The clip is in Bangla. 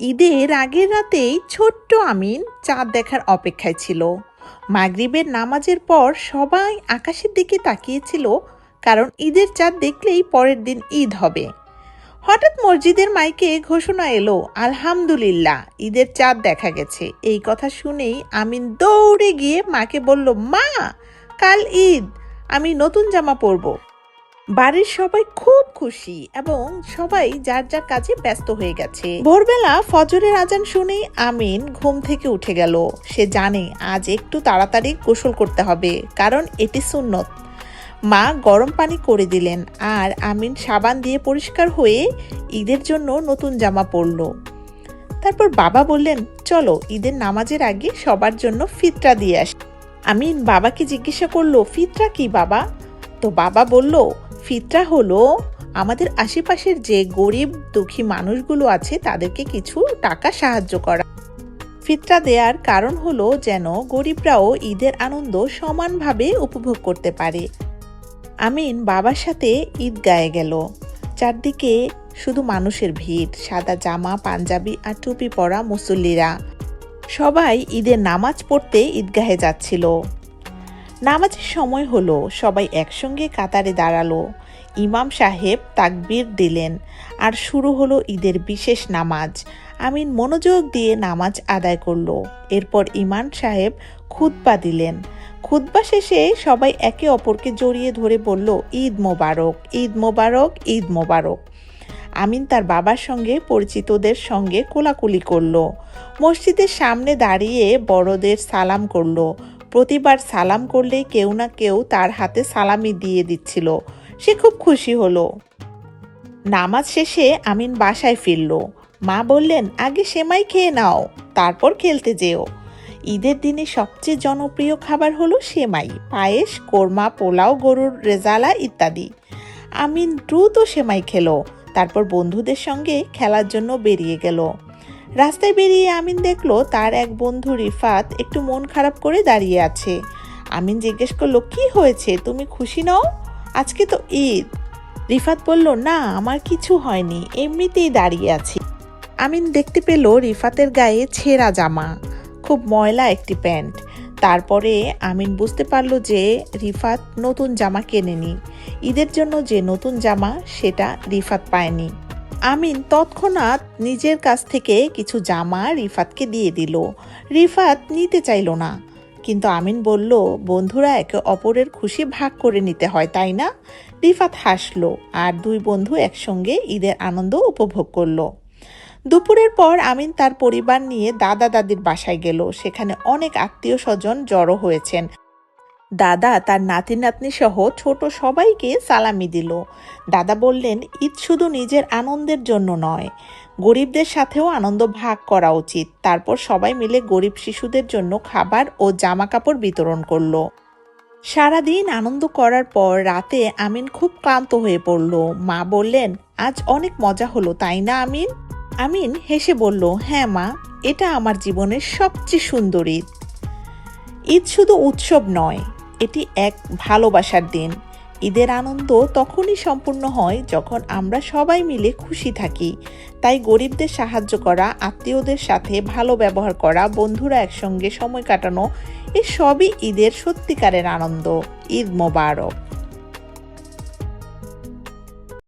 ঈদের আগের রাতেই ছোট্ট আমিন চাঁদ দেখার অপেক্ষায় ছিল। মাগরিবের নামাজের পর সবাই আকাশের দিকে তাকিয়েছিল, কারণ ঈদের চাঁদ দেখলেই পরের দিন ঈদ হবে। হঠাৎ মসজিদের মাইকে ঘোষণা এলো, আলহামদুলিল্লাহ, ঈদের চাঁদ দেখা গেছে। এই কথা শুনেই আমিন দৌড়ে গিয়ে মাকে বলল, মা, কাল ঈদ, আমি নতুন জামা পরবো। বাড়ির সবাই খুব খুশি এবং সবাই যার যার কাজে ব্যস্ত হয়ে গেছে। ভোরবেলা ফজরের আজান শুনেই আমিন ঘুম থেকে উঠে গেল। সে জানে আজ একটু তাড়াতাড়ি গোসল করতে হবে, কারণ এটি সুন্নত। মা গরম পানি করে দিলেন আর আমিন সাবান দিয়ে পরিষ্কার হয়ে ঈদের জন্য নতুন জামা পরল। তারপর বাবা বললেন, চলো, ঈদের নামাজের আগে সবার জন্য ফিতরা দিয়ে আস। আমিন বাবাকে জিজ্ঞাসা করল, ফিতরা কি বাবা? তো বাবা বলল ফিতরা হলো, আমাদের আশেপাশের যে গরিব দুঃখী মানুষগুলো আছে, তাদেরকে কিছু টাকা সাহায্য করা। ফিতরা দেওয়ার কারণ হলো যেন গরিবরাও ঈদের আনন্দ সমানভাবে উপভোগ করতে পারে। আমিন বাবার সাথে ঈদ গায়ে গেল। চারদিকে শুধু মানুষের ভিড়, সাদা জামা, পাঞ্জাবি আর টুপি পরা মুসল্লিরা। সবাই ঈদের নামাজ পড়তে ঈদগাহে যাচ্ছিল। নামাজের সময় হলো, সবাই একসঙ্গে কাতারে দাঁড়াল। ইমাম সাহেব তাকবীর দিলেন, আর শুরু হলো ঈদের বিশেষ নামাজ। আমিন মনোযোগ দিয়ে নামাজ আদায় করল। এরপর ইমাম সাহেব খুতবা দিলেন। খুতবা শেষে সবাই একে অপরকে জড়িয়ে ধরে বলল, ঈদ মোবারক ঈদ মোবারক ঈদ মোবারক। আমিন তার বাবার সঙ্গে পরিচিতদের সঙ্গে কোলাকুলি করল। মসজিদের সামনে দাঁড়িয়ে বড়দের সালাম করল। প্রতিবার সালাম করলেই কেউ না কেউ তার হাতে সালামি দিয়ে দিচ্ছিল। সে খুব খুশি হলো। নামাজ শেষে আমিন বাসায় ফিরল। মা বললেন, আগে সেমাই খেয়ে নাও, তারপর খেলতে যেও। ঈদের দিনে সবচেয়ে জনপ্রিয় খাবার হলো সেমাই, পায়েস, কোরমা, পোলাও, গরুর রেজালা ইত্যাদি। আমিন দ্রুত সেমাই খেলো, তারপর বন্ধুদের সঙ্গে খেলার জন্য বেরিয়ে গেল। রাস্তায় বেরিয়ে আমিন দেখল তার এক বন্ধু রিফাত একটু মন খারাপ করে দাঁড়িয়ে আছে। আমিন জিজ্ঞেস করল, কি হয়েছে? তুমি খুশি নও? আজকে তো ঈদ। রিফাত বলল, না, আমার কিছু হয়নি, এমনিতেই দাঁড়িয়ে আছি। আমিন দেখতে পেল রিফাতের গায়ে ছেঁড়া জামা, খুব ময়লা একটি প্যান্ট। তারপরে আমিন বুঝতে পারল যে রিফাত নতুন জামা কেনেনি। ঈদের জন্য যে নতুন জামা, সেটা রিফাত পায়নি। আমিন তৎক্ষণাৎ নিজের কাছ থেকে কিছু জামা রিফাতকে দিয়ে দিল। রিফাত নিতে চাইল না। কিন্তু আমিন বলল, বন্ধুরা, একে অপরের খুশি ভাগ করে নিতে হয়, তাই না? রিফাত হাসলো আর দুই বন্ধু একসঙ্গে ঈদের আনন্দ উপভোগ করল। দুপুরের পর আমিন তার পরিবার নিয়ে দাদা দাদির বাসায় গেল। সেখানে অনেক আত্মীয় স্বজন জড়ো হয়েছেন। দাদা, তার নাতি নাতনি সহ ছোট সবাইকে সালামি দিল। দাদা বললেন, ঈদ শুধু নিজের আনন্দের জন্য নয়, গরিবদের সাথেও আনন্দ ভাগ করা উচিত। তারপর সবাই মিলে গরিব শিশুদের জন্য খাবার ও জামা কাপড় বিতরণ করল। সারাদিন আনন্দ করার পর রাতে আমিন খুব ক্লান্ত হয়ে পড়ল। মা বললেন, আজ অনেক মজা হলো, তাই না, আমিন? আমিন হেসে বলল হ্যাঁ মা, এটা আমার জীবনের সবচেয়ে সুন্দর ঈদ। ঈদ শুধু উৎসব নয় এটি এক ভালোবাসার দিন। ঈদের আনন্দ তখনই সম্পূর্ণ হয় যখন আমরা সবাই মিলে খুশি থাকি। তাই গরিবদের সাহায্য করা, আত্মীয়দের সাথে ভালো ব্যবহার করা, বন্ধুরা একসঙ্গে সময় কাটানো, এ সবই ঈদের সত্যিকারের আনন্দ। ঈদ মোবারক।